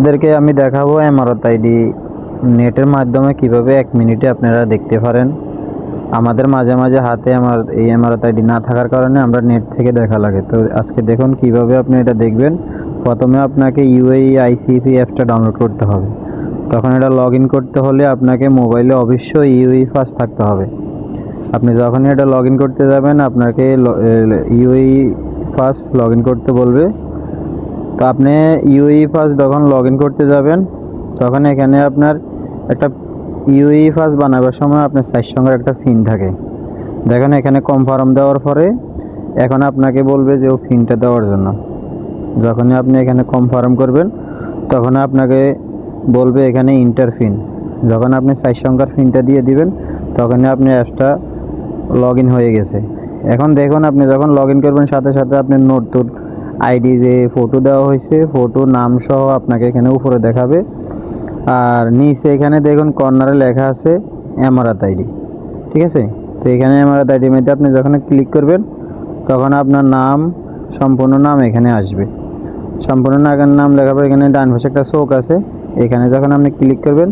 আপনাদেরকে আমি দেখাবো এমআরত আইডি নেটের মাধ্যমে কীভাবে এক মিনিটে আপনারা দেখতে পারেন। আমাদের মাঝে মাঝে হাতে আমার এই এমআরত আইডি না থাকার কারণে আমরা নেট থেকে দেখা লাগে। তো আজকে দেখুন কীভাবে আপনি এটা দেখবেন। প্রথমে আপনাকে ইউএই, আইসিপি অ্যাপটা ডাউনলোড করতে হবে। তখন এটা লগ করতে হলে আপনাকে মোবাইলে অবশ্যই ইউই ফার্স্ট থাকতে হবে। আপনি যখনই এটা লগ করতে যাবেন, আপনাকে ইউই ফার্স্ট লগ করতে বলবে। তো আপনি ইউই ফার্স্ট যখন লগ ইন করতে যাবেন, তখন এখানে আপনার একটা ইউই ফার্স্ট বানাবার সময় আপনার সাইজ সঙ্গে একটা ফিন থাকে। দেখেন এখানে কনফার্ম দেওয়ার পরে এখন আপনাকে বলবে যে ও ফিনটা দেওয়ার জন্য। যখনই আপনি এখানে কনফার্ম করবেন, তখন আপনাকে বলবে এখানে ইন্টার ফিন যখন আপনি সাইজ সংখ্যার ফিনটা দিয়ে দিবেন, তখনই আপনি অ্যাপসটা লগ হয়ে গেছে। এখন দেখুন, আপনি যখন লগ করবেন, সাথে সাথে আপনার নতুন আইডি যে ফটো দেওয়া হয়েছে ফটো নাম সহ আপনাকে এখানে উপরে দেখাবে। আর নিচে এখানে দেখুন কর্নারে লেখা আছে এমআরআত আইডি ঠিক আছে? তো এখানে এমআরআত আইডির মধ্যে আপনি যখন ক্লিক করবেন, তখন আপনার নাম, সম্পূর্ণ নাম এখানে আসবে। সম্পূর্ণ নাগার নাম লেখার পর এখানে ডান পাশে একটা চোখ আছে। এখানে যখন আপনি ক্লিক করবেন,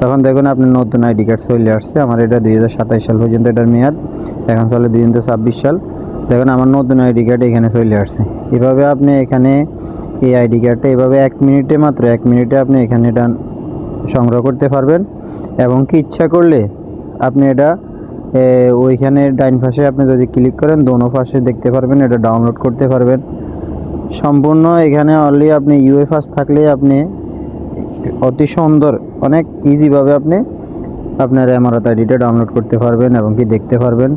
তখন দেখুন আপনার নতুন আইডি কার্ড চলে আসছে। আমার এটা দুই হাজার সাতাশ সাল পর্যন্ত এটার মেয়াদ। এখন চলে দুই হাজার ছাব্বিশ সাল। দেখুন আমার নতুন আইডি কার্ড এখানে চলে আসছে। এভাবে আপনি এখানে এই আইডি কার্ডটা এভাবে এক মিনিটে মাত্র, এক মিনিটে আপনি এখানে এটা সংগ্রহ করতে পারবেন এবং কি ইচ্ছা করলে আপনি এটা ওইখানে ডাইন পাশে আপনি যদি ক্লিক করেন, দোনো পাশে দেখতে পারবেন, এটা ডাউনলোড করতে পারবেন। সম্পূর্ণ এখানে অনলি আপনি ইউএফআস থাকলে আপনি অতি সুন্দর, অনেক ইজিভাবে আপনি আপনার এমআরআত আইডিটা ডাউনলোড করতে পারবেন এবং কি দেখতে পারবেন।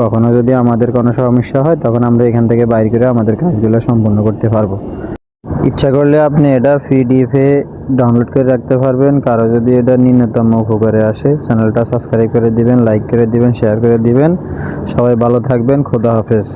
কখনো যদি আমাদের কোনো সমস্যা হয়, তখন আমরা এখান থেকে বাইর করে আমাদের কাজগুলো সম্পূর্ণ করতে পারব। ইচ্ছা করলে আপনি এটা পিডিএফে ডাউনলোড করে রাখতে পারবেন। কারও যদি এটা ন্যূনতম উপকারে আসে চ্যানেলটা সাবস্ক্রাইব করে দিবেন লাইক করে দিবেন শেয়ার করে দিবেন। সবাই ভালো থাকবেন, খোদা হাফেজ।